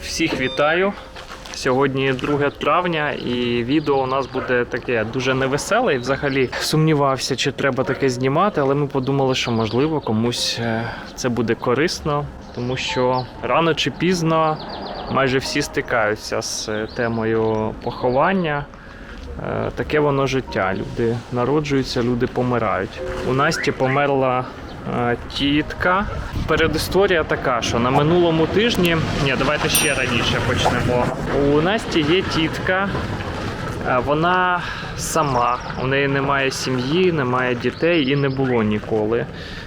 Всіх вітаю. Сьогодні 2 травня, і відео у нас буде таке дуже невеселе. І взагалі сумнівався, чи треба таке знімати, але ми подумали, що можливо комусь е, це буде корисно, тому що рано чи пізно майже всі стикаються з е, темою поховання. Е, Таке воно життя. Люди народжуються, люди помирають. У Насті померла тітка. Передісторія така, що на минулому тижні, ні, давайте ще раніше почнемо. У Насті є тітка, е, вона сама, у неї немає сім'ї, немає дітей і не було ніколи.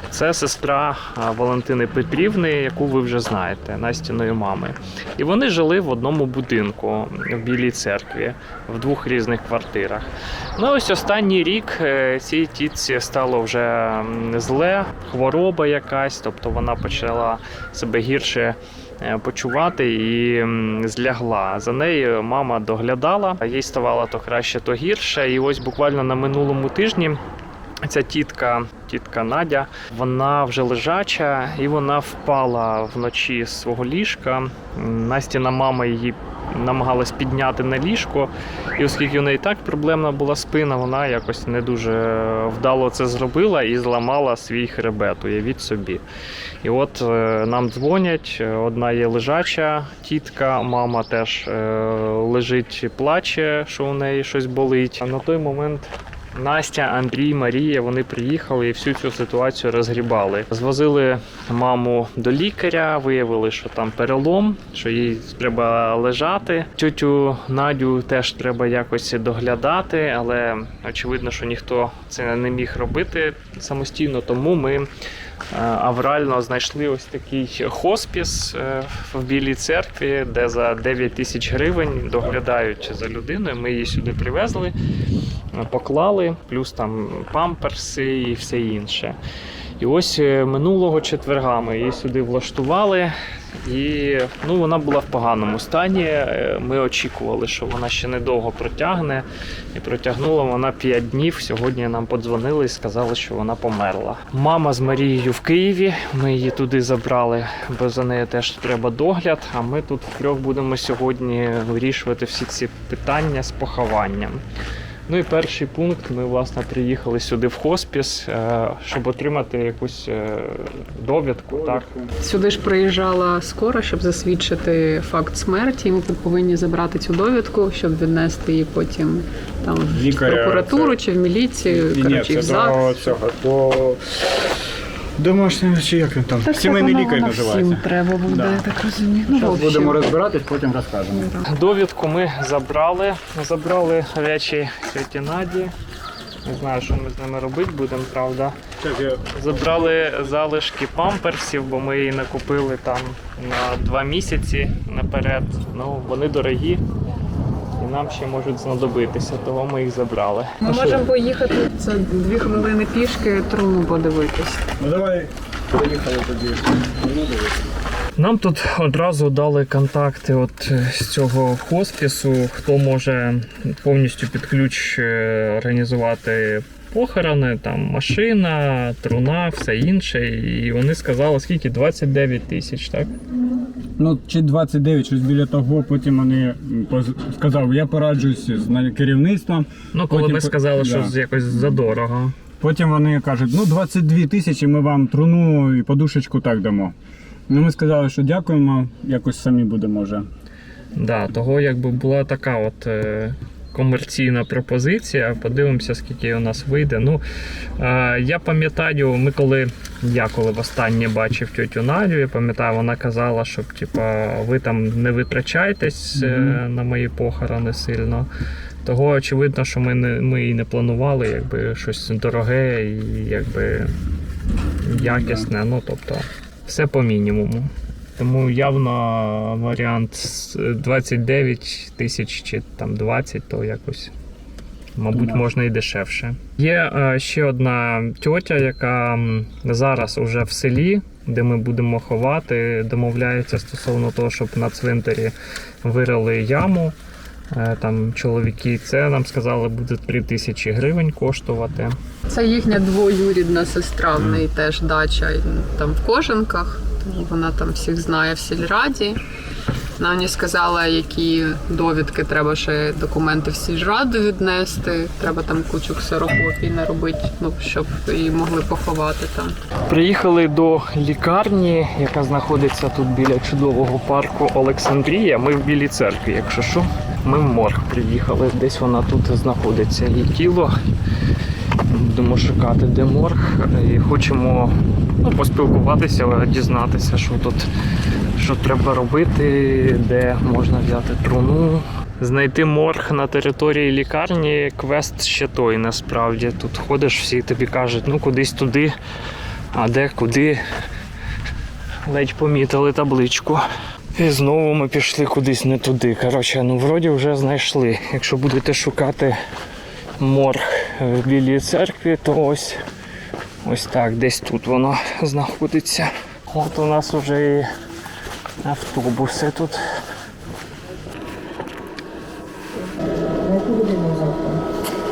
Це сестра Валентини Петрівни, яку ви вже знаєте, Настіної мами. І вони жили в одному будинку в Білій церкві в двох різних квартирах. Ну ось останній рік е, цій тітці стало вже зле, хвороба якась, тобто вона почала себе гірше е, почувати і злягла. За нею мама доглядала, їй ставало то краще, то гірше. І ось буквально на минулому тижні. Ця тітка, тітка Надя, вона вже лежача, і вона впала вночі з свого ліжка. Настіна мама її намагалась підняти на ліжко, і оскільки у неї так проблемна була спина, вона якось не дуже вдало це зробила і зламала свій хребет. Уявіть собі. І от е, нам дзвонять. е, Одна є лежача тітка, мама теж е, лежить, плаче, що у неї щось болить. А на той момент Настя, Андрій, Марія вони приїхали і всю цю ситуацію розгрібали. Звозили маму до лікаря, виявили, що там перелом, що їй треба лежати. Тютю Надю теж треба якось доглядати, але очевидно, що ніхто це не міг робити самостійно, тому ми. е, Аврально знайшли ось такий хоспіс е, в Білій церкві, де за 9 тисяч гривень доглядають за людиною. Ми її сюди привезли поклали, плюс там памперси і все інше. І ось е, минулого четверга ми її сюди влаштували, і ну, вона була в поганому стані. Е, Ми очікували, що вона ще недовго протягне. І протягнула вона 5 днів. Сьогодні нам подзвонили і сказали, що вона померла. Мама з Марією в Києві. Ми її туди забрали, бо за нею теж треба догляд. А ми тут втрьох будемо сьогодні вирішувати всі ці питання з похованням. Ну і перший пункт. Ми власне приїхали сюди в хоспіс, е, щоб отримати якусь е, довідку. Так Сюди ж приїжджала скора, щоб засвідчити факт смерті. Ми повинні забрати цю довідку, щоб віднести її потім там в Лікаря, прокуратуру це- чи в міліцію. Ні, коротше, це в ЗАГС. до цього, до домашнього, чи як він там? Та Сімейний лікар називається. треба буде, Да. я так розумію. Ну, Зараз будемо розбиратись, потім розкажемо. довідку ми забрали. Забрали речі тьоті Наді. Не знаю, що ми з ними робити будемо, правда. Забрали залишки памперсів, бо ми її накупили там на два місяці наперед. Ну, вони дорогі нам ще можуть знадобитися, того ми їх забрали. Ми можемо поїхати це дві хвилини пішки труну подивитись. Ну давай поїхали тоді. Ну. Нам тут одразу дали контакти от е, з цього хоспісу, хто може повністю під ключ е, організувати похорони, там машина, труна, все інше. І вони сказали, скільки 29 тисяч, так? Ну, чи 29, щось біля того, потім вони поз- сказав, я пораджуюсь з на- керівництвом. Ну, коли Потім ми по- сказали, що да. якось задорого. Потім вони кажуть, ну 22 тисячі ми вам труну і подушечку так дамо. Ну ми сказали, що дякуємо, якось самі будемо вже. Да, того якби була така от. е, Комерційна пропозиція, подивимося, скільки у нас вийде. Ну е, я пам'ятаю, ми коли я коли востаннє бачив тьотю Надю, я пам'ятаю, вона казала, щоб типа ви там не витрачайтесь е, на мої похорони сильно. Того очевидно, що ми не ми і не планували якби щось дороге і якби якісне. Ну тобто, все по мінімуму. Тому явно варіант з 29 тисяч чи там 20, то якось, мабуть, можна і дешевше. Є е, ще одна тьотя, яка зараз уже в селі, де ми будемо ховати, домовляється стосовно того, щоб на цвинтарі вирили яму. Е, Там чоловіки, це нам сказали, буде 3 тисячі гривень коштувати. Це їхня двоюрідна сестра, в неї теж дача там в Кожанках. Вона там всіх знає в сільраді. Вона мені сказала, які довідки треба ще документи в сільраду віднести. Треба там кучу ксерокопій наробити, ну щоб її могли поховати там. Приїхали до лікарні, яка знаходиться тут біля чудового парку Олександрія. Ми в Білій церкві, якщо що. Ми в морг приїхали. Десь вона тут знаходиться. Її тіло. Будемо шукати, де морг. І хочемо ну, поспілкуватися, дізнатися, що тут що треба робити, де можна взяти труну. Знайти морг на території лікарні квест ще той насправді. Тут ходиш, всі тобі кажуть, ну кудись туди, а де куди. Ледь помітили табличку. І знову ми пішли кудись не туди. Коротше, ну вроді вже знайшли. Якщо будете шукати морг в Білій церкві, то ось ось так, десь тут воно знаходиться. От у нас вже і автобуси тут.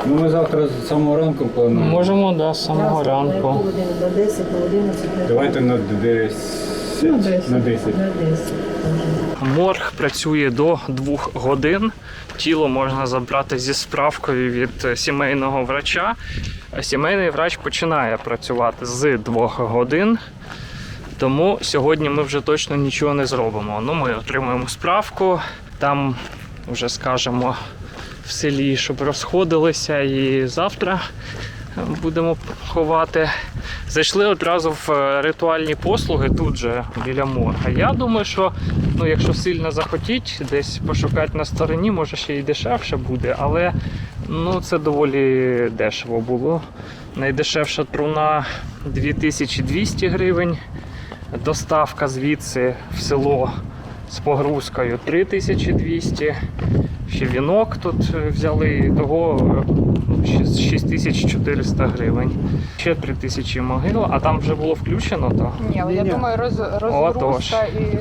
Ну ми завтра з самого ранку плануємо. Можемо да, з самого ранку. До 10, до 11, Давайте на 10. На 10. На 10. на 10. Морг працює до двох годин. Тіло можна забрати зі справкою від е, сімейного врача. А Сімейний врач починає працювати з двох годин. Тому сьогодні ми вже точно нічого не зробимо. Ну, ми отримуємо справку, там вже скажемо в селі, щоб розходилися, і завтра е, будемо ховати. Зайшли одразу в е, ритуальні послуги тут же біля морга. Я думаю, що ну, якщо сильно захотіть десь пошукати на стороні, може ще й дешевше буде, але ну, це доволі дешево було. Найдешевша труна 2200 гривень. Доставка звідси в село з погрузкою 3200. Ще вінок тут е, взяли, того е, 6400 гривень. Ще 3000 могил, а там вже було включено, то. Ні, але я думаю, роз, розгрузка і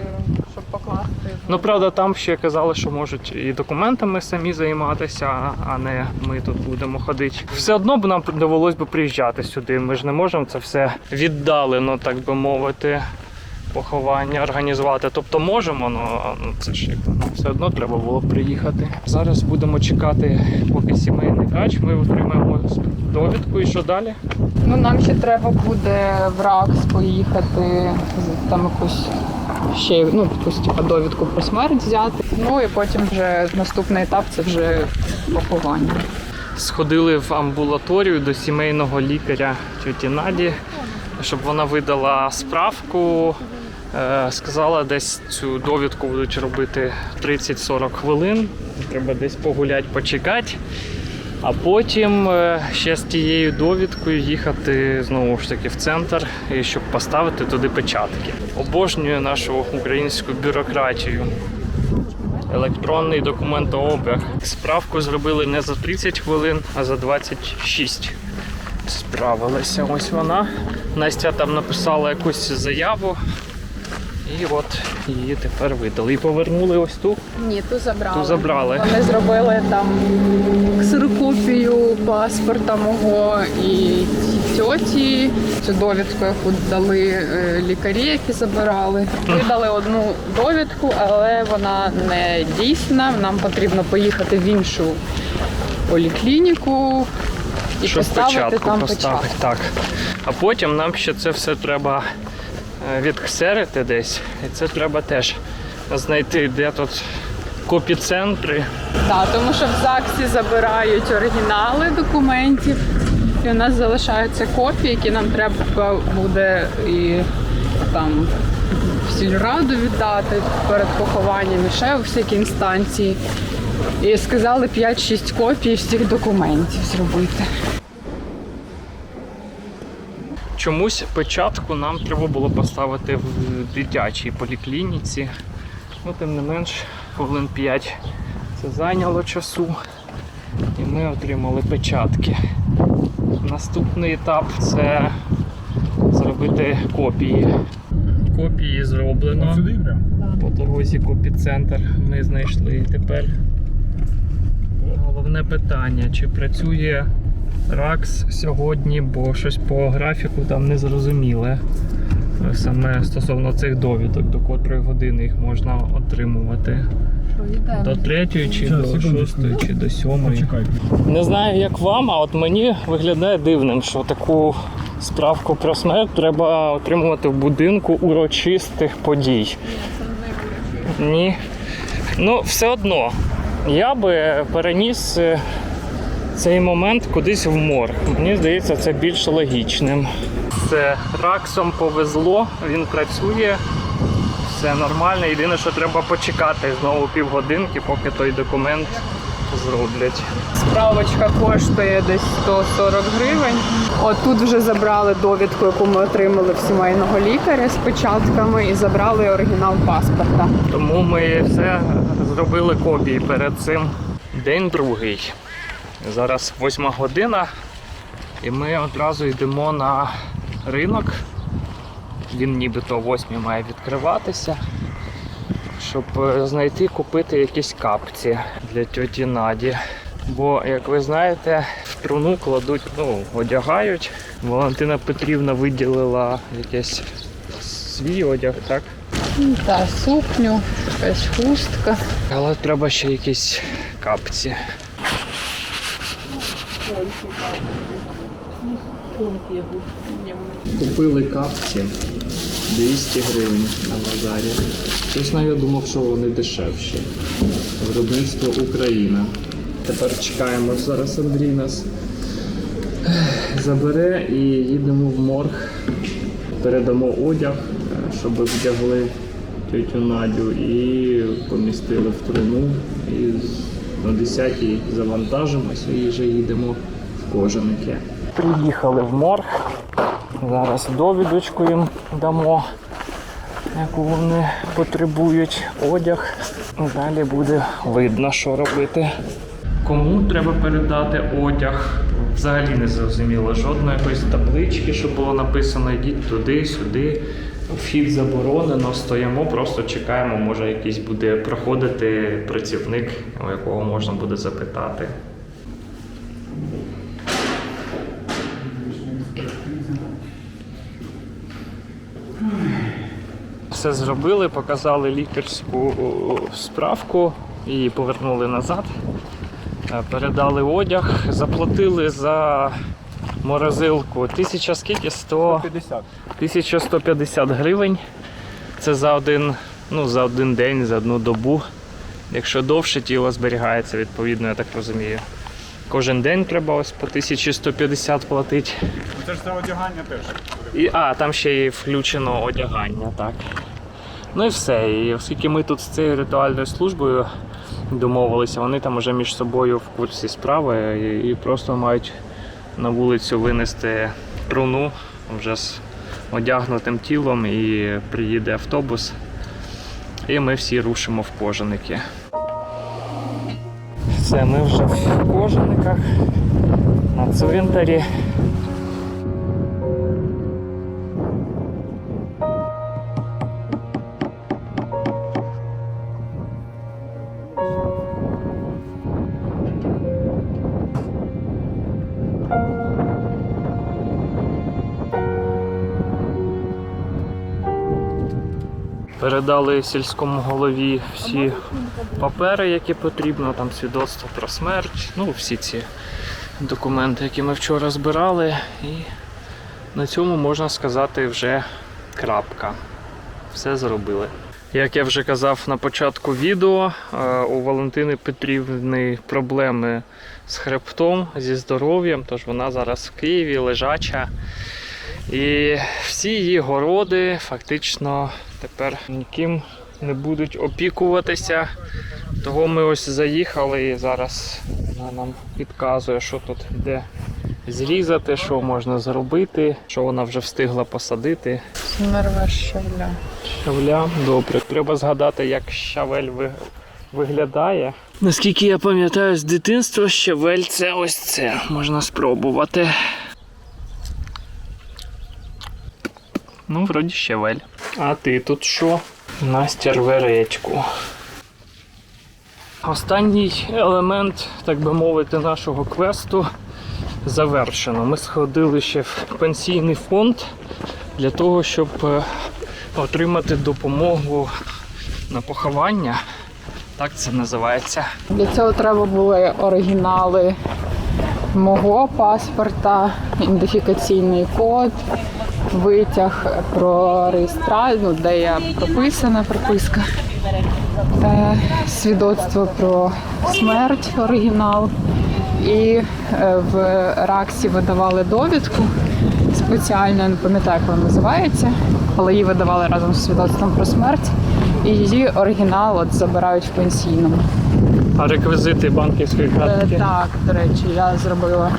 щоб покласти. Ну, правда, там ще казали, що можуть і документами самі займатися, а не ми тут будемо ходити. Все одно б нам довелось би приїжджати сюди. Ми ж не можемо це все віддалено, так би мовити, поховання організувати. Тобто можемо, але ну, це ж як, ну, все одно треба було приїхати. Зараз будемо чекати, поки сімейний врач. Ми отримаємо довідку і що далі? Ну нам ще треба буде в РАКС поїхати, там якусь ще ну, якусь типу, довідку про смерть взяти. Ну і потім вже наступний етап це вже поховання. Сходили в амбулаторію до сімейного лікаря тьоті Наді, щоб вона видала справку. Е, Сказала, десь цю довідку будуть робити 30-40 хвилин. Треба десь погуляти, почекати. А потім е, ще з тією довідкою їхати знову ж таки в центр, щоб поставити туди печатки. Обожнюю нашу українську бюрократію. Електронний документообіг. Справку зробили не за 30 хвилин, а за 26. Справилася ось вона. Настя там написала якусь заяву. І от її тепер видали. І повернули ось ту. Ні, ту забрали. Ту забрали. Вони зробили там ксерокопію паспорта мого і тьоті. Цю довідку, яку дали е, лікарі, які забирали. Видали одну довідку, але вона не дійсна. Нам потрібно поїхати в іншу поліклініку і щоб поставити печатку там поставити. печатку. Так. А потім нам ще це все треба відксерити десь. І це треба теж знайти, де тут копіцентри. Так, тому що в ЗАГСі забирають оригінали документів, і у нас залишаються копії, які нам треба буде і там в сільраду віддати перед похованням і ще у всякі інстанції. І сказали 5-6 копій всіх документів зробити. Чомусь печатку нам треба було поставити в дитячій поліклініці. Ну, тим не менш, хвилин 5 це зайняло часу. І ми отримали печатки. Наступний етап це зробити копії. Копії зроблено. По дорозі копіцентр ми знайшли і тепер мене питання, чи працює РАКС сьогодні, бо щось по графіку там не зрозуміле. Саме стосовно цих довідок, до котрої години їх можна отримувати. До третьої, чи Щас, до шостої, чи до сьомої. Не знаю, як вам, а от мені виглядає дивним, що таку справку про смерть треба отримувати в будинку урочистих подій. Ні. Ну, все одно, я би переніс е, цей момент кудись в морг. Мені здається, це більш логічним. Це раксом повезло, він працює. Все нормально. Єдине, що треба почекати знову півгодинки, поки той документ зроблять. Справочка коштує десь 140 гривень. От тут вже забрали довідку, яку ми отримали в сімейного лікаря з печатками, і забрали оригінал паспорта. Тому ми все зробили копії перед цим. День другий. Зараз восьма година, і ми одразу йдемо на ринок. Він нібито о восьмій має відкриватися, щоб е, знайти купити якісь капці для тьоті Наді. Бо, як ви знаєте, в труну кладуть, ну, одягають. Валентина Петрівна виділила якийсь свій одяг, так? Та сукню, якась хустка. Але треба ще якісь капці. Купили капці 200 гривень на базарі. Чесно, я думав, що вони дешевші. Виробництво Україна. Тепер чекаємо. Зараз Андрій нас забере і їдемо в морг. Передамо одяг, щоб вдягли тетю Надю і помістили в труну. І на 10-й завантажимося і вже їдемо в кожанки. Приїхали в морг. Зараз довідочку їм дамо, яку вони потребують, одяг. Далі буде видно, що робити. Кому треба передати одяг? Взагалі не зрозуміло. Жодної якоїсь таблички, щоб було написано йдіть туди, сюди. Вхід заборонено, стоїмо, просто чекаємо, може якийсь буде проходити працівник, у якого можна буде запитати. Все зробили, показали лікарську справку і повернули назад. Е, Передали одяг, заплатили за морозилку. Тисяча скільки? 100... 50. 1150 гривень. Це за один, ну, за один день, за одну добу. Якщо довше тіло зберігається, відповідно, я так розумію. Кожен день треба ось по 1150 платити. Це ж за одягання теж. І, а, там ще і включено одягання, так. Ну і все. І оскільки ми тут з цією ритуальною службою домовилися, вони там вже між собою в курсі справи і, і просто мають на вулицю винести труну вже з одягнутим тілом і приїде автобус. І ми всі рушимо в кожаники. Все, ми вже в кожаниках на цвинтарі. Передали сільському голові всі папери, які потрібно, там свідоцтво про смерть, ну всі ці документи, які ми вчора збирали. І на цьому можна сказати вже крапка. Все зробили. Як я вже казав на початку відео, е, у Валентини Петрівни проблеми з хребтом, зі здоров'ям, тож вона зараз в Києві лежача. І всі її городи фактично тепер ніким не будуть опікуватися. Того ми ось заїхали і зараз вона нам підказує, що тут де зрізати, що можна зробити, що вона вже встигла посадити. Нарве щавля. Щавля, добре. Треба згадати, як щавель ви- виглядає. Наскільки я пам'ятаю з дитинства, щавель це ось це. Можна спробувати. Ну, вроді щавель. А ти тут що? Настя рве редьку. Останній елемент, так би мовити, нашого квесту завершено. Ми сходили ще в пенсійний фонд для того, щоб е, отримати допомогу на поховання. Так це називається. Для цього треба були оригінали мого паспорта, ідентифікаційний код, витяг про реєстрацію, ну, де я прописана, прописка, е, свідоцтво про смерть, оригінал. І е, в РАКСі видавали довідку спеціально, не пам'ятаю, як вона називається, але її видавали разом з свідоцтвом про смерть. І її оригінал от забирають в пенсійному. А реквізити банківської Е. Так, до речі, я зробила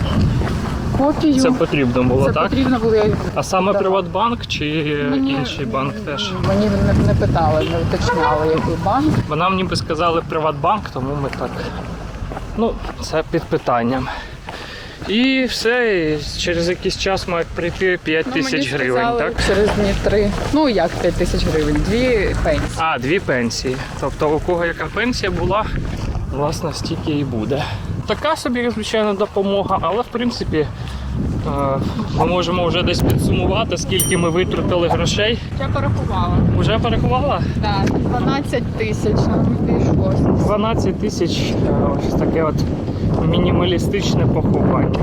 копію. Це потрібно було, Це так? потрібно було. я- А саме Да. Приватбанк чи Мені- інший банк теж? Мені не, не питали, не уточняли, який банк. Бо нам ніби сказали Приватбанк, тому ми так. Ну, це під питанням. І все, і через якийсь час мають прийти 5 Ну, мені тисяч гривень, сказали так? Через дні три. Ну як 5 тисяч гривень? Дві пенсії. А, дві пенсії. Тобто у кого яка пенсія була, власне, стільки і буде. Така собі, звичайно, допомога, але в принципі е, ми можемо вже десь підсумувати, скільки ми витратили грошей. Я порахувала. Уже порахувала? Так, 12 тисяч нам обійшлося. 12 тисяч ось таке от мінімалістичне поховання.